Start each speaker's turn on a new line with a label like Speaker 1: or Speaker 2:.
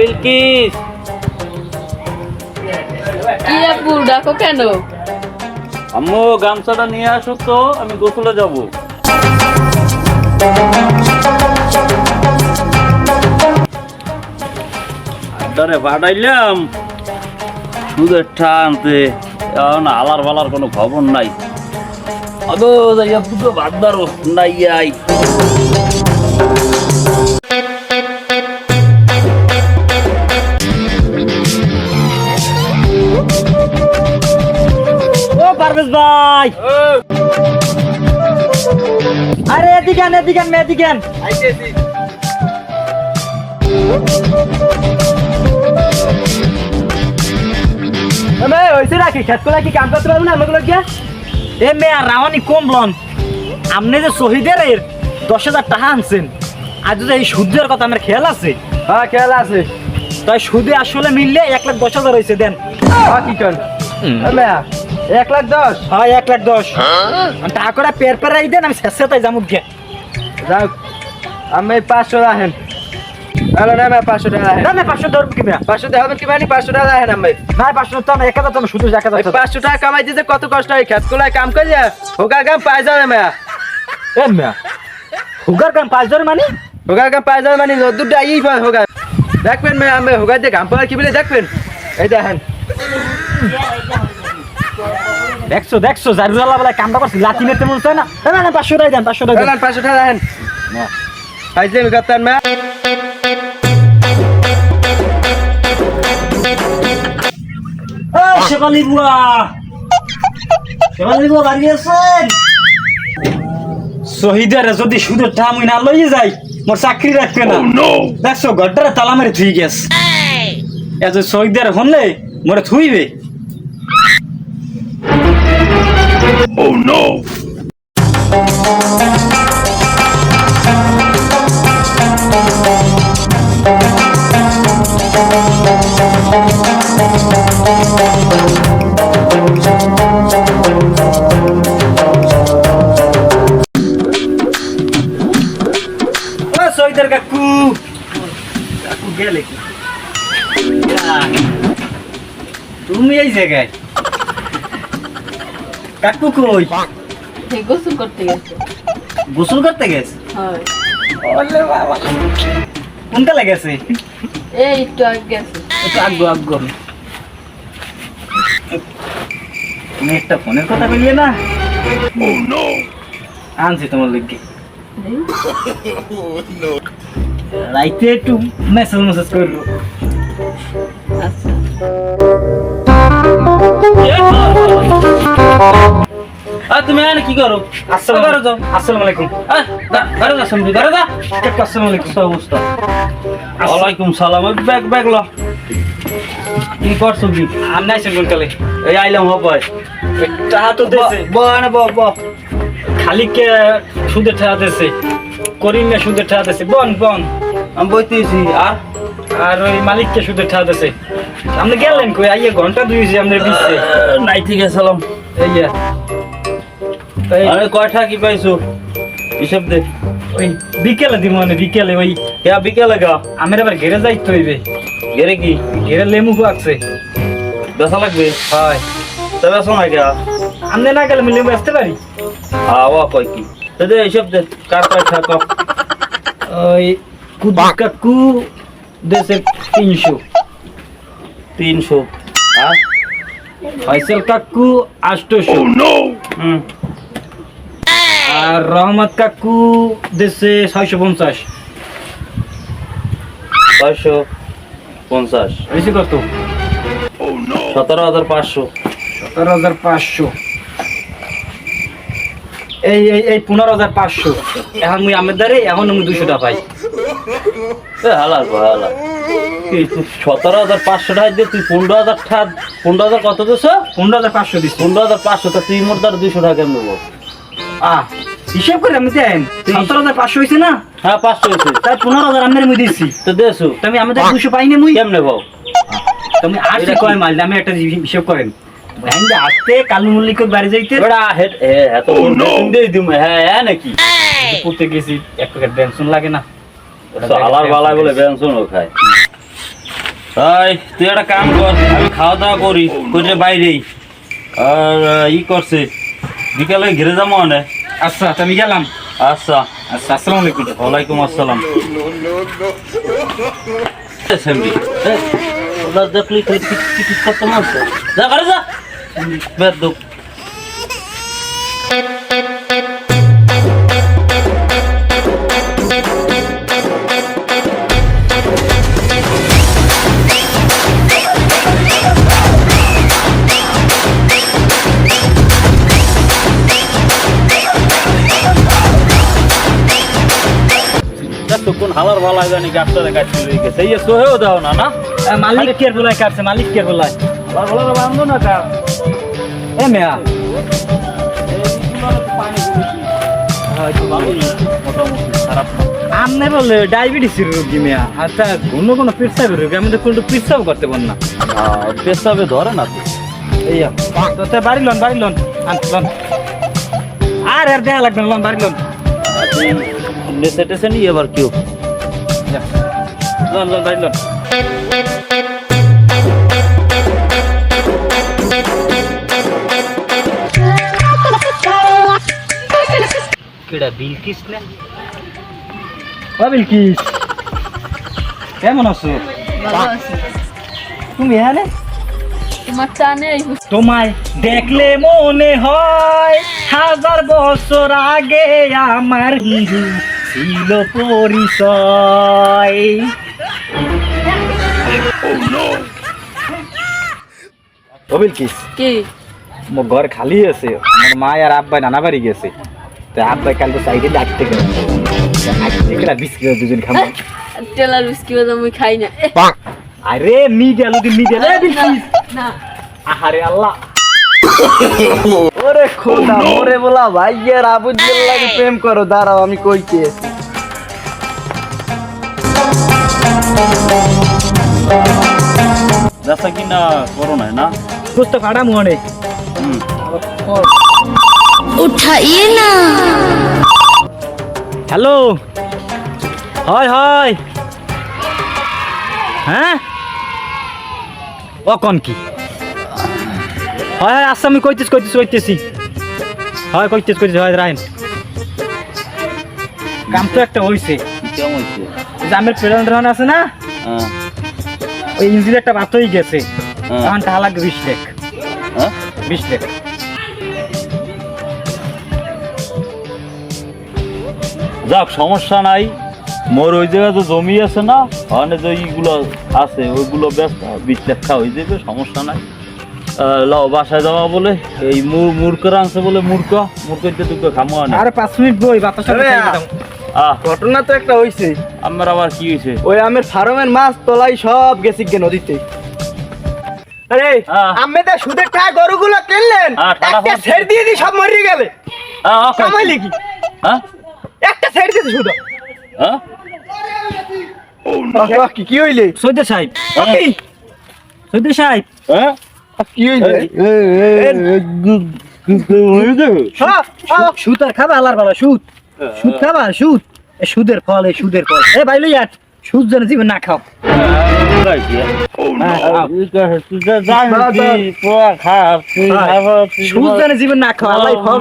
Speaker 1: বিলকিস
Speaker 2: কি? আব্বু ডাকো কেন?
Speaker 1: আম্মু গামছাটা নিয়ে আসো তো আমি গোসলে যাব। আড্ডারে পাঠাইলাম সুদের টানতে এখন আলার বালার কোনো খবর নাই। আদো যাইয়া পুজো ভাবদারও নাই আই।
Speaker 3: পারভেজ ভাই। আরে এদিকে আন এদিকে আন এদিকে আন খেত কি কাম করতে পারব না এ মেয়া রাওয়ানি কমলন আপনি যে শহীদের এর দশ হাজার টাকা আনছেন আজ যদি এই সুদের কথা আমার খেয়াল আছে?
Speaker 4: হ্যাঁ খেয়াল আছে।
Speaker 3: তাই সুদে আসলে মিললে এক লাখ দশ হাজার হয়েছে দেন।
Speaker 4: হ্যাঁ কি কর মেয়া এক লাখ দশ।
Speaker 3: হ্যাঁ এক লাখ দশ। টাকা করে পের পেরাই দেন আমি শেষে তাই যাব
Speaker 4: যাও। আমি পাঁচশো রাখেন হ্যালো না পাঁচশো টাকা রাখেন
Speaker 3: না না পাঁচশো ধরবো কি মেয়া?
Speaker 4: পাঁচশো টাকা হবে কি মানে পাঁচশো টাকা রাখেন আমি।
Speaker 3: না পাঁচশো তো না এক হাজার তো শুধু এক
Speaker 4: পাঁচশো টাকা কামাই দিতে কত কষ্ট হয়। খেত কোলায় কাম করে হোগা কাম পাই যাবে মেয়া।
Speaker 3: এ মেয়া হুগার কাম পাঁচ ধরে মানে?
Speaker 4: হোগা কাম পাই যাবে মানে পায় হোগা দেখবেন মেয়া আমি হোগা দিয়ে কাম পাওয়ার কি বলে দেখবেন? এই দেখেন।
Speaker 3: দেখছ দেখছ জারুরালা বলে কামটা করছি লাঠি মেরতে মনে হচ্ছে না। না, না পাঁচশো টাকা দেন পাঁচশো টাকা দেন।
Speaker 4: পাঁচশো টাকা রাখেন
Speaker 3: না।
Speaker 4: পাইছে আমি
Speaker 3: ও শেফালি বুয়া। শেফালি বুয়া বাড়ি আছেন শহীদের যদি সুদের টাকা মুই না লইয়ে যাই মোর চাকরি রাখবে না। দেখছ গড্ডারে তালা মেরে থুই গেছ। এত শহীদের হনলে মোরে থুইবে। ও শহীদের কাকু। কাকু গেলে কি? তুমি এই জায়গায়? কাকু কই?
Speaker 2: গোসল করতে গেছে।
Speaker 3: গোসল করতে গেছে?
Speaker 2: হয়।
Speaker 3: কোনটা লেগেছে?
Speaker 2: এই একটু আগে গেছে।
Speaker 3: একটু আগ্রহ আগ্রহ তুমি একটা ফোনের কথা বললে না? আনছি তোমার লিখে রাইতে একটু মেসেজ মেসেজ করব।
Speaker 2: আচ্ছা।
Speaker 1: আর তুমি এখানে কি করো?
Speaker 3: আসসালামু
Speaker 1: ঘরে যাও।
Speaker 3: আসসালামু আলাইকুম।
Speaker 1: আহ, যা, ঘরে যা যা
Speaker 3: আসসালামু আলাইকুম।
Speaker 1: কি অবস্থা? ওয়ালাইকুম সালাম। ব্যাগ ব্যাগ ল। কি করছ কি?
Speaker 3: আর নাই সেগুন কালে
Speaker 1: এই আইলাম হবাই।
Speaker 3: টাকা তো দেছে।
Speaker 1: বন ব ব
Speaker 3: খালি কে সুদে দেছে? করিম না সুদে দেছে। বন বন।
Speaker 1: আমি বইতেছি আর?
Speaker 3: আর ওই মালিককে সুদে ঠেয়া দেছে? আপনি গেলেন কই? আইয়ে ঘণ্টা দুই হয়েছে আমাদের বিচ্ছে
Speaker 1: নাই ঠিক আছে সালাম।
Speaker 3: এই যে।
Speaker 1: আরে কয়টা কি পাইছো? হিসাব দে।
Speaker 3: ওই বিকেলে দিব মানে বিকেলে ওই
Speaker 1: কে বিকেলে গা
Speaker 3: আমের আবার ঘেরে যাইতে হইবে।
Speaker 1: গেরে কি?
Speaker 3: ঘেরে লেমু আছে
Speaker 1: লাগবে?
Speaker 3: হয়।
Speaker 1: তবে আসো না গা
Speaker 3: না গেলে আমি লেবু আসতে পারি?
Speaker 1: আওয়া কয় কি? তো দে হিসাব দে। কার কয়টা কম
Speaker 3: ওই কুদুস কাকু দেশে তিনশো।
Speaker 1: তিনশো। আর?
Speaker 3: ফয়সাল কাকু আষ্টশো।
Speaker 1: হুম।
Speaker 3: আর রহমত কাকু দেশে ছয়শো পঞ্চাশ।
Speaker 1: ছয়শো পঞ্চাশ।
Speaker 3: বেশি কত?
Speaker 1: সতেরো হাজার পাঁচশো।
Speaker 3: সতেরো হাজার পাঁচশো। এই এই এই পনেরো হাজার পাঁচশো। এখন মুই আমের দ্বারে এখন আমি দুশো টাকা পাই।
Speaker 1: এ হালাল হালাল এই তুই সতেরো হাজার পাঁচশো টাকা দিয়ে তুই পনেরো হাজার টাকা পনেরো হাজার কত দিছ?
Speaker 3: পনেরো হাজার পাঁচশো দিচ্ছি
Speaker 1: পনেরো হাজার পাঁচশো তা তুই মোট ধর দুইশো টাকা নেব?
Speaker 3: আহ হিসেব করে আমি দেন। সতেরো হাজার পাঁচশো হয়েছে না?
Speaker 1: হ্যাঁ পাঁচশো হয়েছে।
Speaker 3: তাই পনেরো হাজার আমি মুই দিচ্ছি
Speaker 1: তো দেছো
Speaker 3: তো আমাদের দুশো পাইনি মুই।
Speaker 1: কেমনে ভাও
Speaker 3: তুমি আসছে কয় মাল? আমি একটা হিসেব করেন। ভাইন্দা আসতে কালু বাড়ি যাইতে
Speaker 1: হেড এত সুন্দর দিম হ্যাঁ হ্যাঁ নাকি?
Speaker 3: পড়তে গেছি এক প্যাকেট বেনসন লাগে না।
Speaker 1: তো আলার বালায় বলে বেঞ্চনও খায়। তাই তুই একটা কাম কর আমি খাওয়া দাওয়া করি করে বাইরেই। আর ই করছে বিকালে ঘিরে যাব অনেক
Speaker 3: আচ্ছা আমি গেলাম।
Speaker 1: আচ্ছা।
Speaker 3: আচ্ছা আসসালামু আলাইকুম।
Speaker 1: ওয়ালাইকুম আসসালাম। সেমডি ওরা দেখলি তুই পিট করতে মারছে? যা করে যা। বেদ কোন হালার ভালা জানি গাছটা দেখাচ্ছি রয়ে গেছে? এই সোহেও দাও না না?
Speaker 3: মালিক কে বলাই কাটছে মালিক কে বলাই
Speaker 1: হালার ভালা বান্ধব না কার
Speaker 3: এ মেয়া।
Speaker 1: না।
Speaker 3: আমনে বলে ডায়াবেটিসের রোগী মেয়া। আচ্ছা কোনো কোনো পেশাবের রোগী আমি তো কোনো পেশাব করতে পার না।
Speaker 1: পেশাবে ধরে না
Speaker 3: এই তো বাড়ি লন বাড়ি লন। আন লন। আর আর দেখা লাগবে লন বাড়ি লন।
Speaker 1: নেশে টেসে নিয়ে এবার কেউ
Speaker 3: যা। লন লন বাড়ি লন কেডা বিলকিস না ও বিলকিস কেমন আছো
Speaker 2: ভালো আছি
Speaker 3: তুমি এখানে
Speaker 2: তোমার চা নেই
Speaker 3: তোমায় দেখলে মনে হয় হাজার বছর আগে আমার হিরু ছিল পরিচয়। কবিল কিস
Speaker 2: কি?
Speaker 3: মোর ঘর খালি আছে। মোর মা আর আব্বাই নানা বাড়ি গেছে। তো আব্বাই কাল তো সাইডে ডাকতে গেল। ডাকতে বিস্কিট দুজন খাব
Speaker 2: টেলার বিস্কিট আমি খাই না।
Speaker 3: আরে মি গেল তুই মি গেল
Speaker 2: না
Speaker 3: আহারে আল্লাহ।
Speaker 4: ওরে খোদা ওরে বলা ভাইয়ের আবুজ্জের লাগে প্রেম করো দাঁড়াও আমি কইতে
Speaker 1: যাচ্ছে কি না করো না না
Speaker 3: কুস্ত ফাড়া মনে
Speaker 1: হুম
Speaker 5: उठाइए ना
Speaker 3: হ্যালো হয় হয় হ্যাঁ ও কন কি হয় হয় আচ্ছা আমি কইতেছি কইতেছি কইতেছি। হয় কইতেছি কইতেছি হয় রাইন। কাম তো একটা হইছে। আমের প্রেরণ টেরন আছে না?
Speaker 1: হ্যাঁ।
Speaker 3: ওই ইঞ্জিন একটা বাত হয়ে গেছে।
Speaker 1: হ্যাঁ।
Speaker 3: তখন টাকা লাগবে বিশ লেখ।
Speaker 1: হ্যাঁ?
Speaker 3: বিশ লেখ।
Speaker 1: যাক সমস্যা নাই। মোর ওই জায়গায় তো জমি আছে না ওখানে যে ইগুলো আছে ওইগুলো ব্যস্ত। বিশ লেখা হয়ে যাবে সমস্যা নাই। লাও বাসায় যাওয়া বলে এই মূর মূর্খরা আছে বলে মূর্খ মূর্খতে দুটো খামো আনে।
Speaker 3: আরে পাঁচ মিনিট বই বাতাস
Speaker 4: ঘটনা তো একটা হইছে।
Speaker 1: আমার আবার কি হয়েছে
Speaker 4: ওই আমের ফার্মের মাছ তোলাই সব গেছি গে নদীতে। আরে। আমি তো সুদের টাকা গরুগুলো কিনলেন একটা ছেড় দিয়ে দি সব মরে গেলে। কামাইলি কি?
Speaker 1: হ্যাঁ?
Speaker 4: একটা ছেড় দিয়েছে শুধু
Speaker 1: হ্যাঁ?
Speaker 4: কি কি হইলে?
Speaker 3: সৈদ্য সাহেব? সৈদ্য সাহেব।
Speaker 1: হ্যাঁ?
Speaker 4: হ্যাঁ, হ্যাঁ।
Speaker 3: সুদ খাবা সুদ সুদের ফল এই সুদের ফল এ ভাই লইয়া সুদ যেন জীবন না খাও সুদ যেন জীবন না খাও ফল।